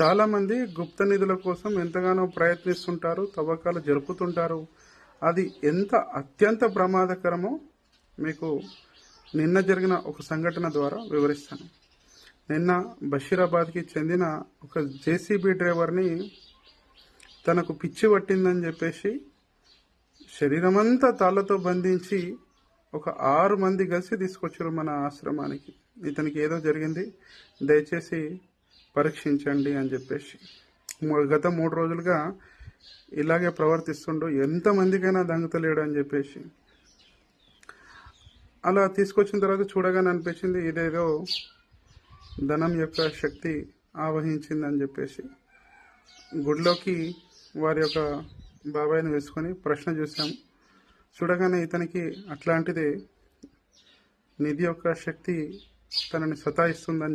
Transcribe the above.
చాలామంది గుప్త నిధుల కోసం ఎంతగానో ప్రయత్నిస్తుంటారు తవ్వకాలు జరుపుతుంటారు. అది ఎంత అత్యంత ప్రమాదకరమో మీకు నిన్న జరిగిన ఒక సంఘటన ద్వారా వివరిస్తాను. నిన్న బషీరాబాద్కి చెందిన ఒక జేసీబీ డ్రైవర్ని తనకు పిచ్చి పట్టిందని చెప్పేసి శరీరమంతా తాళ్ళతో బంధించి ఒక ఆరు మంది కలిసి తీసుకొచ్చారు మన ఆశ్రమానికి. ఇతనికి ఏదో జరిగింది. దయచేసి పరీక్షించండి అని చెప్పేసి గత మూడు రోజులుగా ఇలాగే ప్రవర్తిస్తుండు. ఎంతమందికైనా దంగతలేడు అని చెప్పేసి. అలా తీసుకొచ్చిన తర్వాత చూడగానే అనిపించింది ఇదేదో ధనం యొక్క శక్తి ఆవహించిందని చెప్పేసి. గుడిలోకి వారి యొక్క బాబాయ్ని వేసుకొని ప్రశ్న చూసాము చూడగానే ఇతనికి అట్లాంటిది నిధి యొక్క శక్తి తనని సతాయిస్తుందని చెప్పి